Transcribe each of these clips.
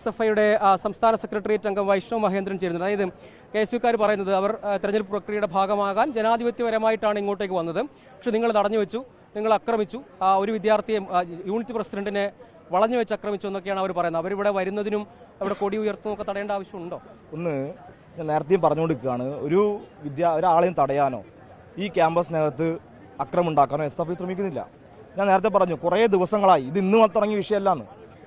S F ഐയുടെ സംസ്ഥാന secretariat അംഗം വൈഷ്ണവ് മഹേന്ദ്രൻ ചേരുന്നത് അതായത് കെ എസ് യുക്കാർ പറയുന്നത് അവർ തെരഞ്ഞെടുപ്പ് പ്രക്രിയയുടെ ഭാഗമാകാൻ ജനാധിപത്യപരമായിട്ടാണ് ഇങ്ങോട്ടേക്ക് വന്നത്. പക്ഷെ നിങ്ങൾ തടഞ്ഞു വെച്ചു നിങ്ങൾ ആക്രമിച്ചു ഒരു വിദ്യാർത്ഥിയെ യൂണിറ്റ് പ്രസിഡന്റിനെ വളഞ്ഞു വെച്ച് ആക്രമിച്ചു എന്നൊക്കെയാണ് അവർ പറയുന്നത്. അവരിവിടെ വരുന്നതിനും അവിടെ കൊടി ഉയർത്തുന്നൊക്കെ തടയേണ്ട ആവശ്യമുണ്ടോ? ഒന്ന് ഞാൻ നേരത്തെയും പറഞ്ഞുകൊണ്ടിരിക്കുകയാണ്. ഒരു വിദ്യ ഒരാളെയും തടയാനോ ഈ ക്യാമ്പസിനകത്ത് അക്രമം ഉണ്ടാക്കാനോ എസ് എഫ് ഐ ശ്രമിക്കുന്നില്ല. ഞാൻ നേരത്തെ പറഞ്ഞു കുറേ ദിവസങ്ങളായി ഇത് ഇന്ന് തുടങ്ങിയ വിഷയമല്ലാന്ന്.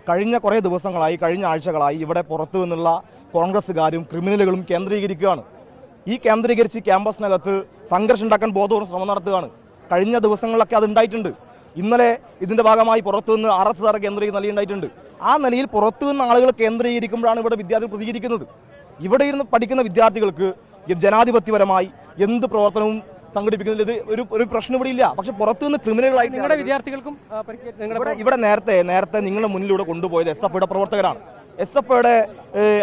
കഴിഞ്ഞ കുറേ ദിവസങ്ങളായി കഴിഞ്ഞ ആഴ്ചകളായി ഇവിടെ പുറത്തു നിന്നുള്ള കോൺഗ്രസ്സുകാരും ക്രിമിനലുകളും കേന്ദ്രീകരിക്കുകയാണ്. ഈ കേന്ദ്രീകരിച്ച് ക്യാമ്പസിനകത്ത് സംഘർഷം ഉണ്ടാക്കാൻ ബോധപൂർവം ശ്രമം നടത്തുകയാണ്. കഴിഞ്ഞ ദിവസങ്ങളിലൊക്കെ അത് ഉണ്ടായിട്ടുണ്ട്. ഇന്നലെ ഇതിന്റെ ഭാഗമായി പുറത്തുനിന്ന് ആർ എസ് ആർ കേന്ദ്രീകരിക്കുന്ന നിലയുണ്ടായിട്ടുണ്ട് ആ നിലയിൽ പുറത്തുനിന്ന് ആളുകൾ കേന്ദ്രീകരിക്കുമ്പോഴാണ് ഇവിടെ വിദ്യാർത്ഥികൾ പ്രതികരിക്കുന്നത്. ഇവിടെ ഇരുന്ന് പഠിക്കുന്ന വിദ്യാർത്ഥികൾക്ക് ജനാധിപത്യപരമായി എന്ത് പ്രവർത്തനവും സംഘടിപ്പിക്കുന്നതിൽ ഇത് ഒരു ഒരു പ്രശ്നം ഇവിടെ ഇല്ല. പക്ഷെ പുറത്തുനിന്ന് ക്രിമിനലുകളായിട്ട് നിങ്ങളുടെ വിദ്യാർത്ഥികൾക്കും ഇവിടെ നേരത്തെ നേരത്തെ നിങ്ങളുടെ മുന്നിലൂടെ കൊണ്ടുപോയത് എസ് എഫ് പ്രവർത്തകരാണ്. എസ് എഫ് ഐയുടെ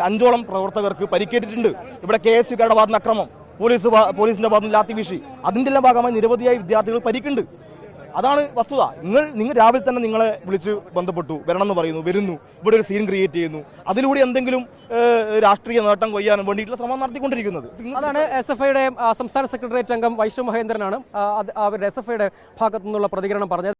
അഞ്ചോളം പ്രവർത്തകർക്ക് പരിക്കേറ്റിട്ടുണ്ട്. ഇവിടെ കെ എസ് യുക്കാരുടെ ഭാഗത്തുനിന്ന് അക്രമം. പോലീസ് പോലീസിന്റെ ഭാഗത്തുനിന്ന് ലാത്തി വീശി. അതിന്റെ എല്ലാം ഭാഗമായി നിരവധിയായി വിദ്യാർത്ഥികൾ പരിക്കുണ്ട്. അതാണ് വസ്തുത. നിങ്ങൾ നിങ്ങൾ രാവിലെ തന്നെ നിങ്ങളെ വിളിച്ച് ബന്ധപ്പെട്ടു വരണം എന്ന് പറയുന്നു വരുന്നു ഇവിടെ ഒരു സീൻ ക്രിയേറ്റ് ചെയ്യുന്നു. അതിലൂടെ എന്തെങ്കിലും രാഷ്ട്രീയ നേട്ടം കൊയ്യാൻ വേണ്ടിയിട്ടുള്ള ശ്രമം നടത്തിക്കൊണ്ടിരിക്കുന്നത്. അതാണ് എസ് എഫ് ഐയുടെ സംസ്ഥാന സെക്രട്ടേറിയറ്റ് അംഗം വൈഷ്ണവ് മഹേന്ദ്രനാണ്. അവരുടെ എസ് എഫ് ഐയുടെ ഭാഗത്തു നിന്നുള്ള പ്രതികരണം പറഞ്ഞത്.